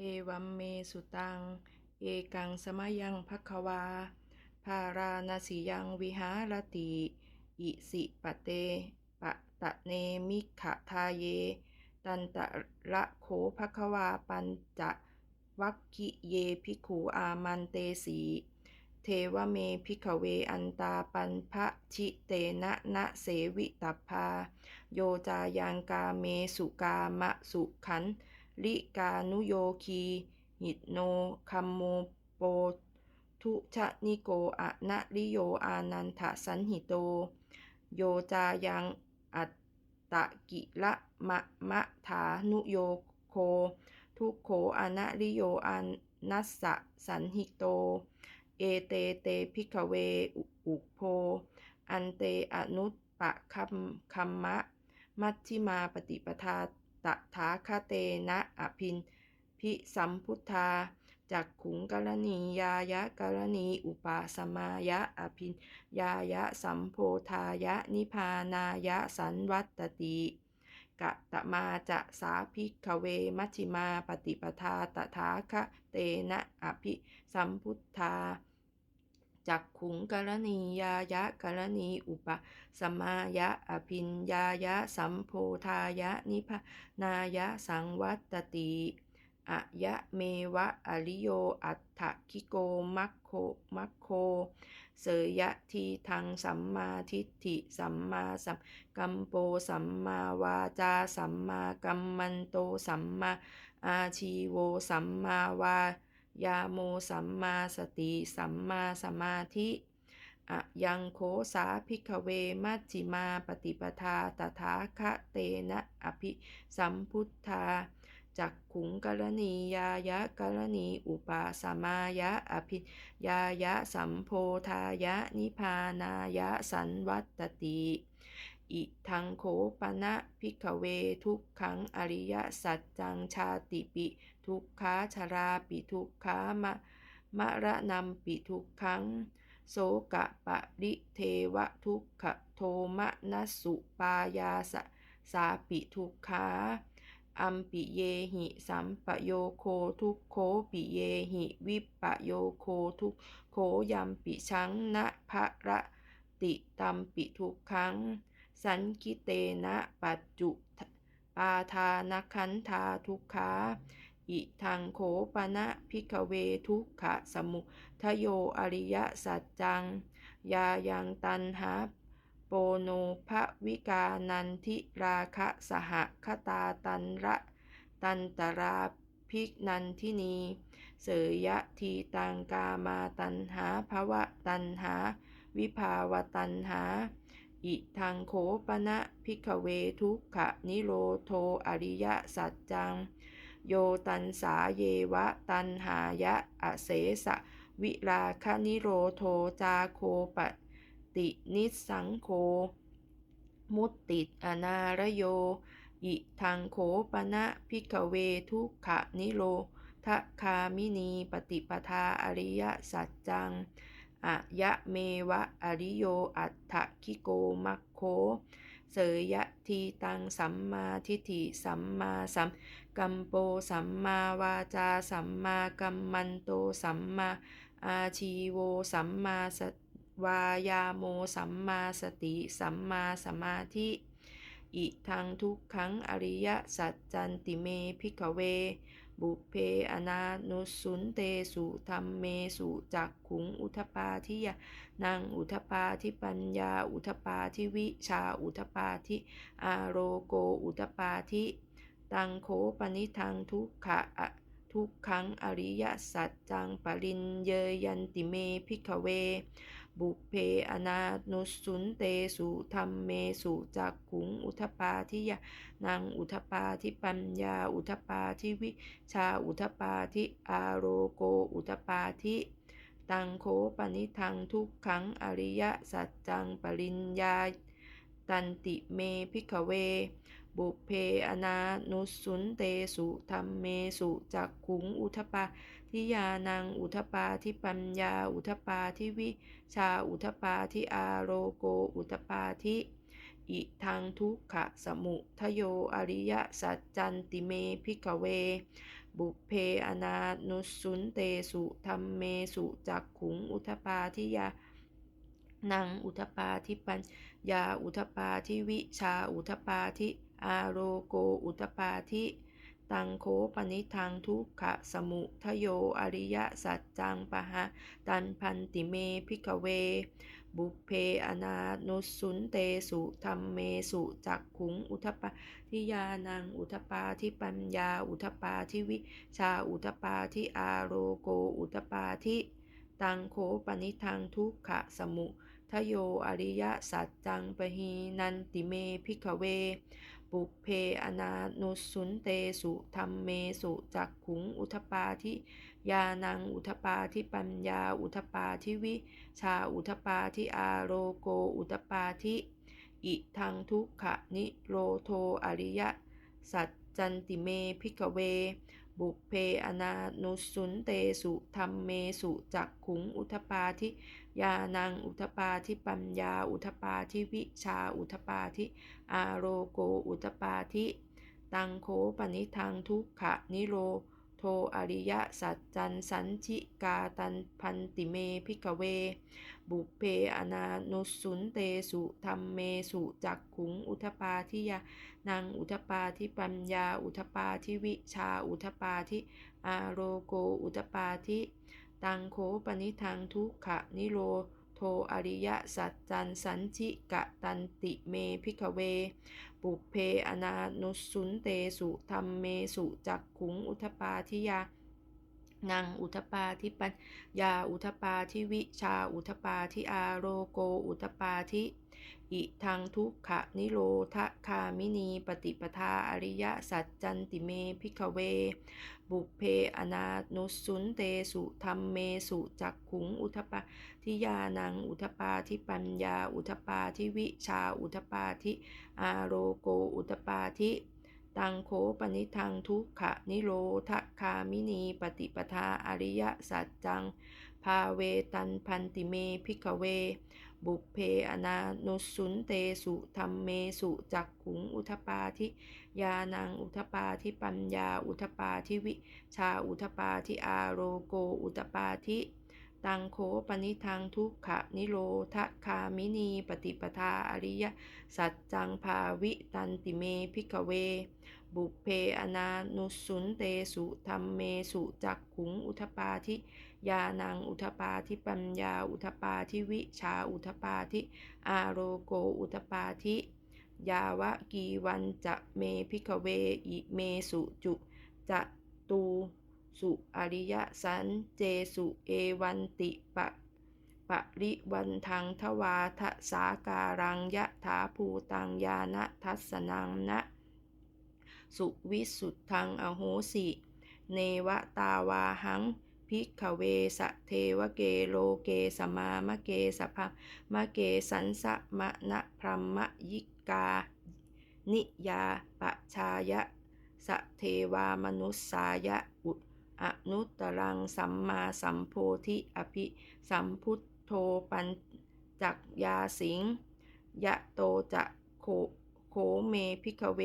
เอวัมเมสุตัง เอกังสมยังภคววา ภาราณสียังวิหารติ อิสิปะเต ปะตะเนมิขะทาเย ตันตะระโขภควาปัญจะวัคคิเยภิกขุอามันเตสีเทวเมพิกเวอันตาปันพะชิเตนะนะเสวิตัพพา โยจายังกาเมสุกามะสุขัน ลิกานุโยคีหิตโนคัมโมโปทุชะนิโกอะนะริโยอานันทะสันหิโต โยจายังอัตตะกิละมะมะถานุโยโค ทุโขอะนะริโยอานัสสะสันหิโต เอเตเตพิกเวอุโพ อันเตอนุปะคัมคัมมะ มัชฌิมาปฏิปทา ตถาคเตนะอภินพิสัมพุทธาจักขุงกรณียายะกรณี อุปาสมายะอภินยายะสัมโพธายะนิพานายะสันวัตติกะตะมาจะสาภิกขเวมัชิมาปฏิปทาตถาคเตนะอภิสัมพุทธา จักขุงกรณียายะกรณีอุปสมายะอภินยายะสัมโพธายะนิพนายะสังวัตติอะยะเมวะอริโยอัตถคิโกมัคโคมัคโค เสยะทีทังสัมมาทิฏฐิสัมมาสัมกัมโปสัมมาวาจาสัมมากัมมันโตสัมมาอาชีโวสัมมาวา ยาโมสัมมาสติสัมมาสมาธิอะยังโคสาภิกเวมัชฌิมาปฏิปทาตถาคะเตนะอภิสัมพุทธาจักขุงกรณียายะกรณีอุปาสมายะอภิยายะสัมโพธายะนิพานายะสันวัตติอิทังโขปนะพิกเวทุกขังอริยสัจจังชาติปิ ทุกขาชราปิทุกขามะมะระนำปิทุกขัง โสกะปะริเทวะทุกขโทมะนัสสุปายาสสาปิทุกขาอัมปิเยหิสัมปโยโคทุกโคปิเยหิวิปโยโคทุกโคยัมปิชังนะภะระติตัมปิทุกขัง สันคิเตนะปัจจุปาทานคันธาทุกขา อิทังโขปะนะพิกเวทุกขะสมุทโยอริยสัจจัง ยายังตันหาโปโนภวิกานันทิราคะสหคตาตันระตันตราภิกนันทินี เสยยะทีตังกามาตันหาภวะตันหา วิภาวตันหา อิทังโขปะนะพิกเวทุกขะนิโรโทอริยสัจจัง โยตันสาเยวะตันหายะอเสสะ วิราคนิโรโทจาโคปตินิสังโค มุตติอนารโย อิทังโขปะนะพิกเวทุขะนิโรทคามินีปฏิปทาอริยสัจจังอะยะเมวะอริโยอัตถคิโกมัคโค เสยยะทีตังสัมมาทิฏฐิสัมมาสัมกัมโปสัมมาวาจาสัมมากัมมันโตสัมมาอาชีโวสัมมาสวายาโมสัมมาสติสัมมาสมาธิอิทังทุกขังอริยสัจจันติเมพิกเว บุเพอนานุสุนเตสุธรรมเมสุจักขุงอุทปาทิยานังอุทปาทิปัญญาอุทปาทิวิชาอุทปาทิอาโรโกอุทปาทิตังโคปนิทังทุกขะอะทุกขังอริยสัจจังปรินเยยันติเมพิกเว บุเพอนานุสุนเตสุธรรมเมสุจักขุง อุทปาทิยานังอุทปาทิปัญญา อุทปาทิวิชาอุทปาทิอาโรโก อุทปาทิตังโคปนิทังทุกขังอริยสัจจังปริญญาตันติเมพิกเว บุเพอนานุสุนเตสุธรรมเมสุจักขุง อุทปา ทิยานังอุทปาทิปัญญา อุทปาทิวิชาอุทปาทิอาโรโกอุทปาทิอิทังทุกขะสมุทโยอริยสัจจันติเมพิกเว บุเพอนานุสสุนเตสุธรรมเมสุจักขุงอุทปาทิยานังอุทปาทิปัญญาอุทปาทิวิชาอุทปาทิอาโรโกอุทปาทิ ตังโคปนิทังทุกขะสมุทโยอริยสัจจังปะหะตันพันติเมพิกเว บุเพอนานุสสุนเตสุธรรมเมสุจักขุงอุทปาทิยานังอุทปาทิปัญญาอุทปาทิวิชาอุทปาทิอาโรโกอุทปาทิตังโคปนิทังทุกขะสมุทโยอริยสัจจังปะหีนันติเมพิกเว ปุเพอนานุสสุนเตสุธรรมเมสุจักขุงอุทปาทิยานังอุทปาทิปัญญาอุทปาทิวิชาอุทปาทิอาโรโกอุทปาทิอิทังทุกขะนิโรโทอริยสัจจันติเมพิกเว บุเพอนานุสุนเตสุธรรมเมสุจักขุงอุทปาทิยานังอุทปาทิปัญญาอุทปาทิวิชาอุทปาทิอาโรโกอุทปาทิตังโคปนิทังทุกขะนิโร อริยสัจจันสันชิกาตันพันติเมพิกเว บุเพอนานุสสุนเตสุธรรมเมสุจักขุงอุทปาทิยานังอุทปาทิปัญญาอุทปาทิวิชาอุทปาทิอาโรโกอุทปาทิตังโคปนิทังทุกขะนิโร โทอริยสัจจันสันชิกะตันติเมพิกเว ปุเพอนานุสุนเตสุธรรมเมสุจักขุงอุทปาทิยานังอุทปาทิปัญญาอุทปาทิวิชาอุทปาทิอาโรโกอุทปาทิ อิทังทุกขะนิโรธคามินีปฏิปทาอริยสัจจันติเมพิกเว บุพเพอนานุสสุนเตสุธรรมเมสุจักขุงอุทปาทิยานังอุทปาทิปัญญาอุทปาทิวิชาอุทปาทิอาโรโกอุทปาทิ ตังโคปนิทังทุกขะนิโรธคามินีปฏิปทาอริยสัจจัง ภาเวตันพันติเมพิกเว บุเพอนานุสสุนเตสุธรรมเมสุจักขุงอุทปาทิยานังอุทปาทิปัญญาอุทปาทิวิชาอุทปาทิอาโรโกอุทปาทิ ตังโคปนิทังทุกขะนิโรธคามินีปฏิปทาอริยสัจจังภาวิตันติเมพิกเว บุพเพอนานุสสุนเตสุธรรมเมสุจักขุงอุทปาทิยานังอุทปาทิปัญญาอุทปาทิวิชาอุทปาทิอาโรโกอุทปาทิยาวะกีวันจะเมพิกเวอิเมสุจุจะตู สุอริยสันเจสุเอวันติปะปะริวันทังทวาทะสาการังยะถาภูตังยานะทัสนังนะ สุวิสุทธังอโหสิ เนวตาวาหังพิกขเวสะเทวเกโลเกสมามะเกสภามะเกสันสะมะนะพรหมยิกา นิยาปะชายะสะเทวามนุสสายะอุ อนุตตรังสัมมาสัมโพธิอภิสัมพุทโธปัญจักยาสิงยะโตจะโคโคเมพิกเว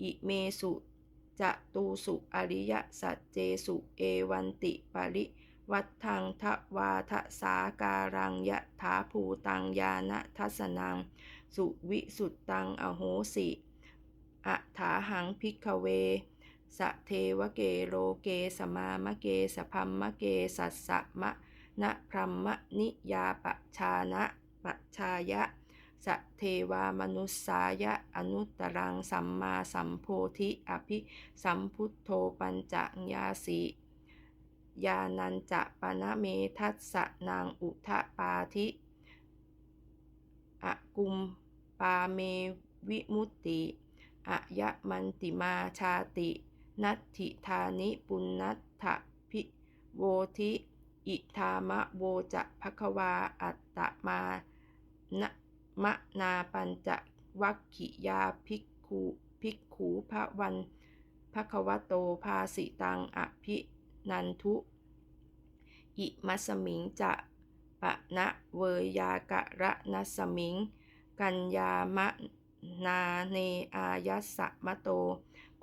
อิเมสุจะตูสุอริยสัจเจสุเอวันติปริวัฏทังทวาทสาการังยะถาภูตังยานะทัสนัง สุวิสุตตังอโหสิอะถาหังพิกเว สะเทวเกโลเกสมามะเกสพัมมะเกสัสสะมะนะพรหมนิยาปชานะปชายะสเทวามนุสสายะอนุตตรังสัมมาสัมโพธิอภิสัมพุทโธปัญจญาสียานันจะปนะเมทัสสะนางอุทะปาธิอะกุมปาเมวิมุตติอะยะมันติมาชาติ นัตถิธานิปุณนัตถะพิโวทิอิธามะโวจะภควาอัตตมานะมะนาปัญจวัคคิยาภิกขุภิกขูพระวันภควโตภาสิตังอภินันทุ อิมัสมิงจะปะนะเวยากะระนัสมิง กัญญามะนาเนอายัสสะมะโต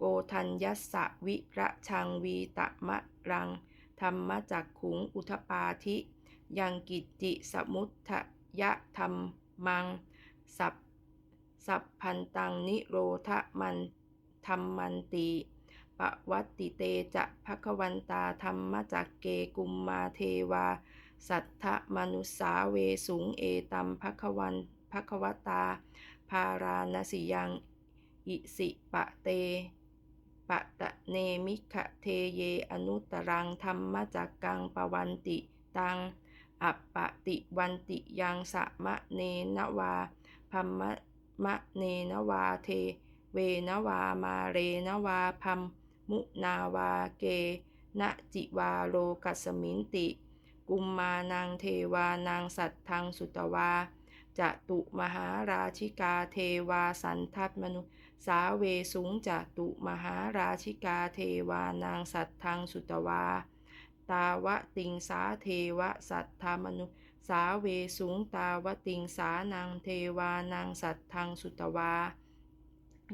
โกทัญยสะวิระชังวีตะมะรัง ธรรมจักขุงอุทปาธิ ยังกิจติสมุทยะธรรมมัง สัพสัพพันตังนิโรธมันธรรมันติปวัตติเตจะภควันตาธรรมจักเกกุมมาเทวา สัทธมนุสาเวสุงเอตัมภควันภควตา พาราณสิยัง อิสิปะเต ปะตะเนมิขะเทเยอนุตรังธรรมจักกังปวันติตังอัปปะติวันติยังสะมะเนนวาพัมมะมะเนนวาเท เวนวามาเรนวาพัมมุนาวาเกนะจิวาโลกัสมินติ กุมมานังเทวานางสัตทังสุตวาจะตุมหาราชิกาเทวาสันทัตมนุ สาเวสุงจตุมหาราชิกาเทวานางสัตทังสุตวา ตาวะติงสาเทวสัตธามนุสาเวสุงตาวะติงสานังเทวานางสัตทังสุตวา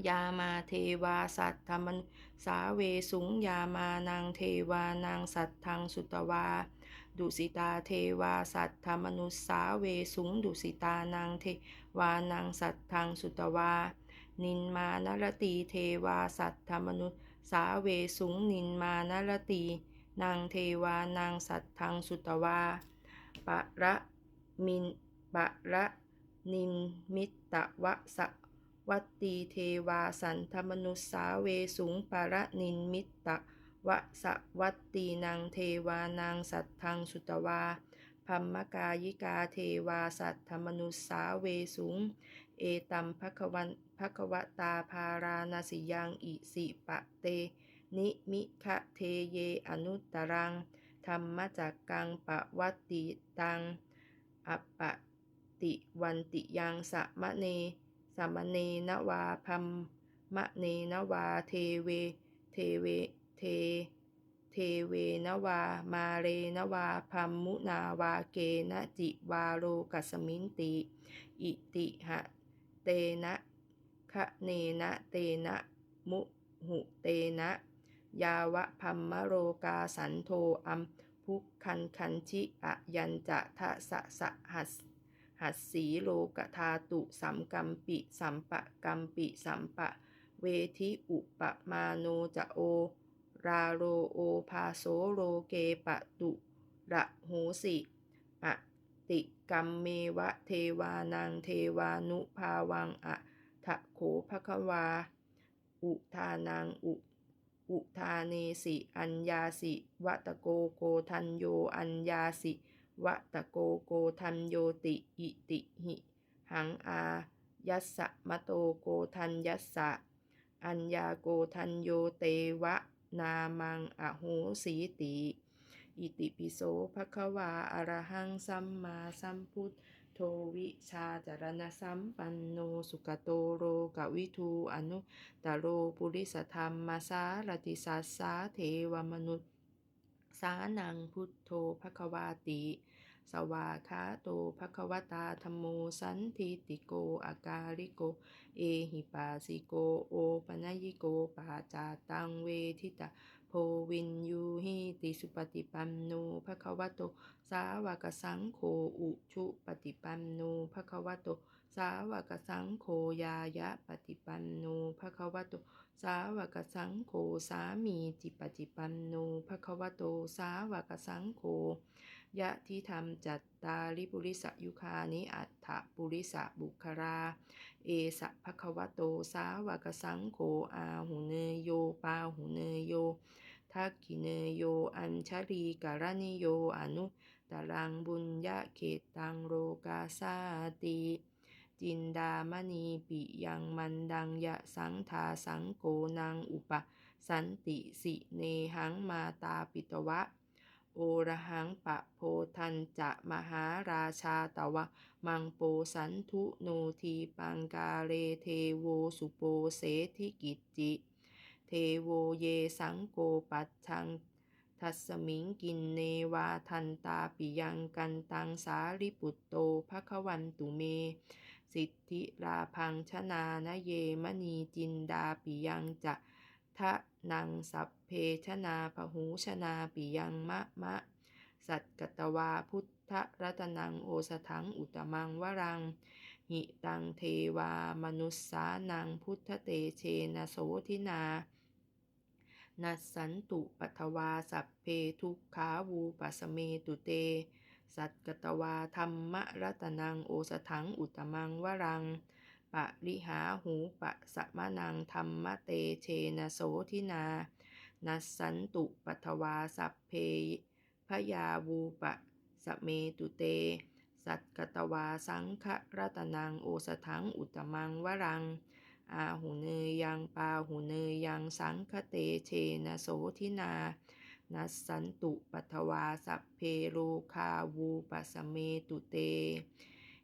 ยามาเทวาสัตธมนุสาเวสุงยามานังเทวานางสัตทังสุตวา ดุสิตาเทวาสัตธมนุสาเวสุงดุสิตานางเทวานางสัตทังสุตวา นินมานรตีเทวาสัตธมนุษย์สาเวสุงนินมานรตีนางเทวานางสัตทังสุตวาปะระมินปะระนินมิตตวะสวัตตีเทวาสันธมนุสาเวสุงปะระนินมิตตวะสวัตตีนางเทวานางสัตทังสุตวาพัมมกายิกาเทวาสัตธมนุสาเวสุง เอตัมภควัน ภควตาภาราณสิยังอิสิปะเต นิมิคะเทเยอนุตรัง ธรรมจักกังปวัติตังอปะติวันติยังสะมะเนสมเนนวาพัมมะเนนวาเทเว เทเว เท เทเวนวา มาเรนวาพัมมุนาวาเกนะจิวาโลกัสมินติ อิติหะ เตนะ คะเนนะเตนะ มุหุเตนะ ยาวะพัมมโรกาสันโทอัมพุกคันคันชิอะยันจะทะสะสะหัสหัสสีโลกธาตุสัมกัมปิสัมปะกัมปิสัมปะ เวทิอุปมาโนจะโอ ราโรโอภาโสโลเกปะตุระโหสิอะติกรรมเมวะเทวานังเทวานุภาวังอะ ทะโขภควา อุทานังอุอุทาเนสิอัญญาสิวะตะโกโกทันโยอัญญาสิวะตะโกโกทันโยติอิติหิหังอายัสสะมะโตโกทันยัสสะอัญญาโกทันโยเตวะนามังอโหสีติ อิติปิโสภควาอรหังสัมมาสัมพุทธ โทวิชาจารณสัมปันโนสุกโตโรกวิทูอนุตโรปุริสธรรมมาสารติสัสสาเทวมนุษย์สานังพุทโธภควาติ สวาคาโตภควตาธรรมโมสันทิติโกอาการิโก เอหิปาสิโก โอปนยิโกปาจาตังเวทิตา วินยูหิติสุปฏิปันโนภควโต สาวกสังโฆอุชุปฏิปันโนภควโต สาวกสังโฆยายะปฏิปันโนภควโต สาวกสังโฆสามีจิปฏิปันโนภควโต สาวกสังโฆยะที่ทำจัตตาริปุริสยุคานิอัตถปุริสบุครา เอสะภควโต สาวกสังโฆอาหุเนโยปาหุเนโย ทักขิเนโย อัญชลีการณิโย อนุตรังบุญญาเขตตังโรกาสาติ จินดามณีปิยังมันดังยะสังทาสังโกนังอุปสันติสิเนหังมาตาปิตวะ โอระหังปะโพทันจะมหาราชาตวะ มังโปสันทุโนทีปังกาเลเทโวสุโปเสธิกิจจิ เทโวเยสังโกปัจชัง ทัสมิงกินเนวาทันตาปิยังกันตังสาริปุตโตภควันตุเม สิทธิราพังชนานเยมณีจินดาปิยังจะทะนังสัพเพชนาพหูชนาปิยังมะมะ สัตกตวาพุทธรัตนังโอสถังอุตมังวรัง หิตังเทวามนุสสานังพุทธเตเชนโสทินา นัสสันตุปัทวาสัพเพทุกขาวูปัสเมตุเต สัตกตวาธรรมรัตนังโอสถังอุตมังวรัง ปะริหาหูปะสะมะนังธรรมเตเชนะโสทินา นัสสันตุปัทวาสัพเพพยาวูปะสะเมตุเต สัตกตวาสังฆรัตนังโอสถังอุตมังวรัง อาหุเนยยังปาหุเนยยังสังคเตเชนะโสทินา นัสสันตุปัทวาสัพเพโรคาวูปัสเมตุเต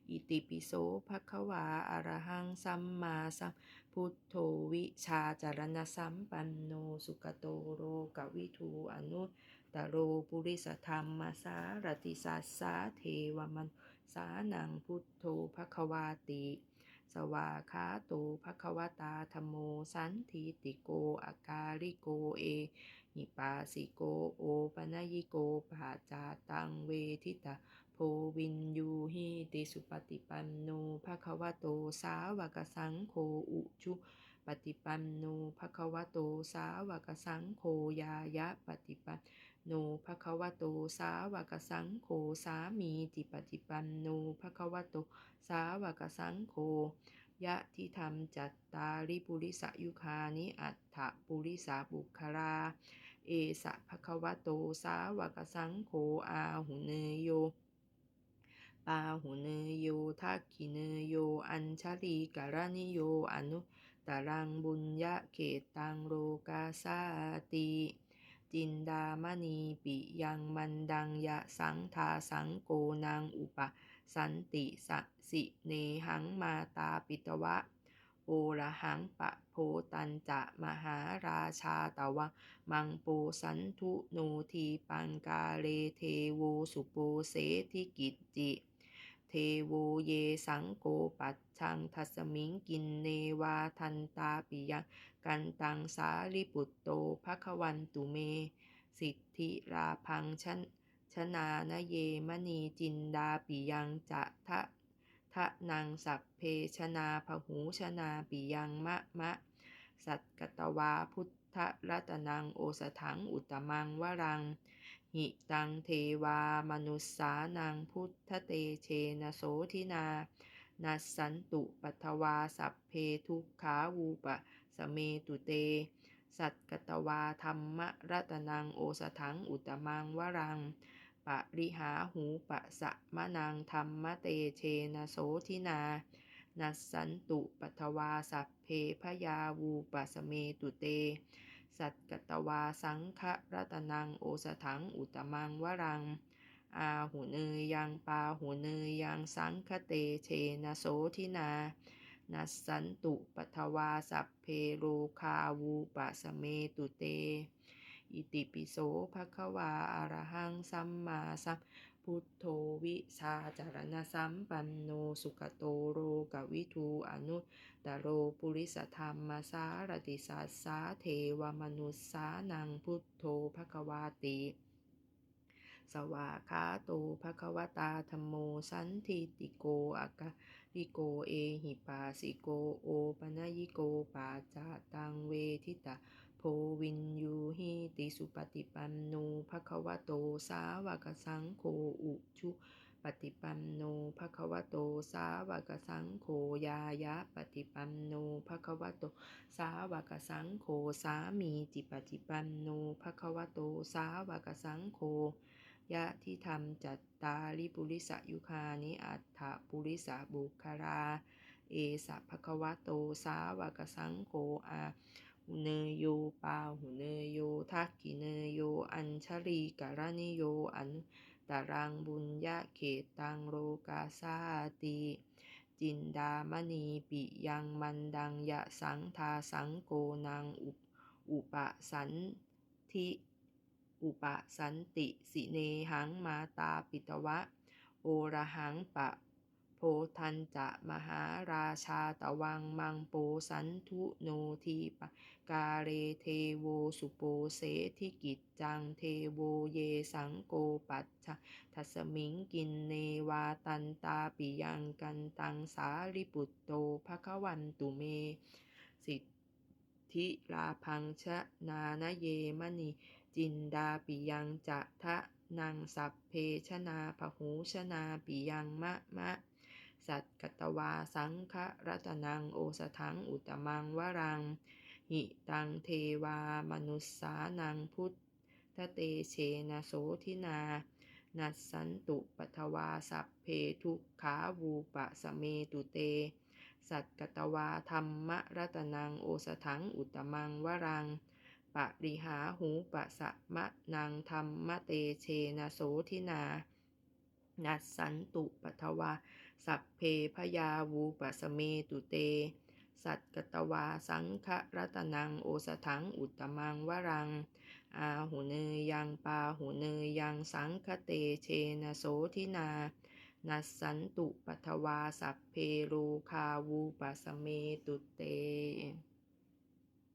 อิติปิโสภควาอะรหังสัมมาสัมพุทโธวิชาจารณสัมปันโนสุขโตโรกวิทูอนุตโรปุริสธรรมสารติสัสสาเทวมันสานังพุทโธภควาติ สวาคาโตภะคะวตาธโม สันทิติโกอากาลิโกเอหิปาสิโกโอปนยิโกปาจาตังเวทิตาโพวินยูหิติสุปฏิปันโนภะคะวโตสาวกสังโฆอุชุปฏิปันโนภะคะวโตสาวกสังโฆยายะปฏิปันโน โนภะคะวะโตสาวกสังโฆสามีติปฏิปันโนภะคะวะโตสาวกสังโฆยะทิธรรมจัตตาริปุริสยุคานิอัฏฐปุริสาบุคลาเอสะภะคะวะโตสาวกสังโฆอาหุเนโยปาหุเนโยทักขิเนโย อัญชลีกรณิโยอนุตรังบุญญะเขตังโลกาสาติ จินดามณีปิยังมันดังยะสังทาสังโกนางอุปสันติสสิเนหังมาตาปิตวะโอระหังปะโพตันจะมหาราชาตวะ มังโปสันทุโนทีปังกาเลเทโวสุโปเสทิกิจจิ เทโวเยสังโกปัจชังทัสมิงกินเนวาทันตาปิยัง กันตังสาลิปุตโตภควันตุเม สิทธิราพังชนชนานเยมณีจินดาปิยังจะทะทะนังสัพเพชนาพหูชนาปิยังมะมะ สัตกตวาพุทธรัตนังโอสถังอุตมังวรัง หิตังเทวามนุสสานังพุทธเตเชนโสทินานัสสันตุปัทวาสัพเพทุกขาวูปะ สเมตุเต สัตกตวาธรรมรัตนังโอสถังอุตมังวรัง ปะริหาหูปะสะมะนังธรรมเตเชนะโสทินานัสสันตุปัทวาสัพเพพยาวูปะสเมตุเต สัตกตวาสังฆรัตนังโอสถังอุตมังวรัง อาหุเนยยังปาหุเนยยังสังคเตเชนะโสทินา นัสสันตุปัทวาสัพเพโรคาวูปะสเมตุเต อิติปิโสภะคะวาอะรหังสัมมาสัมพุทโธวิชาจารณสัมปันโนสุขโตโรกวิทูอนุตโรปุริสธรรมสารติสัสสาเทวมนุสสานังพุทโธภะควาติ สวาคาโตภะคะวตาธรรมโมสันทิติโกอากาลิโกเอหิปาสิโกโอปนยิโกปาจาตังเวทิตาโพวินยูหิติสุปฏิปันโนภะคะวโตสาวกสังโฆอุชุปฏิปันโนภะคะวโตสาวกสังโฆยายะปฏิปันโนภะคะวโตสาวกสังโฆสามีจิปฏิปันโนภะคะวโตสาวกสังโฆ ยะที่ทำจัตตาริปุริสยุคานิอัฏฐปุริสบุคลาเอสะภควะโตสาวกสังโฆอาหุเนโยปาหุเนโยทักขิเนโย อัญชลีกรณิโย อันตรังบุญญะเขตตังโลกาสาติ จินดามณีปิยังมันดังยะสังทาสังโกนางอุปอุปสันทิ อุปสันติสิเนหังมาตาปิตวะ โอระหังปะ โพทันจะมหาราชาตวังมังโปสันทุโนทีปะกาเรเทโวสุโปเสทิกิจจังเทโวเยสังโกปัจฉทัสมิงกินเนวาตันตาปิยังกันตังสาริปุตโตภควันตุเม สิทธิลาพังชะนานเยมณี จินดาปิยังจะทะนังสัพเพชนาพหูชนาปิยังมะมะ สัตกตวาสังฆรัตนังโอสถังอุตมังวรัง หิตังเทวามนุสสานังพุทธเตเชนะโสทินา นัสสันตุปัทวาสัพเพทุกขาวูปะสเมตุเต สัตกตวาธรรมรัตนังโอสถังอุตมังวรัง ปะริหาหูปะสะมะนังธรรมเตเชนะโสทินา นัสสันตุปัทวา สัพเพพยาวูปะสเมตุเต สัตกตวาสังฆรัตนังโอสถังอุตมังวรัง อาหุเนยยังปาหุเนยยังสังคเตเชนะโสทินานัสสันตุปัทวาสัพเพโรคาวูปะสเมตุเต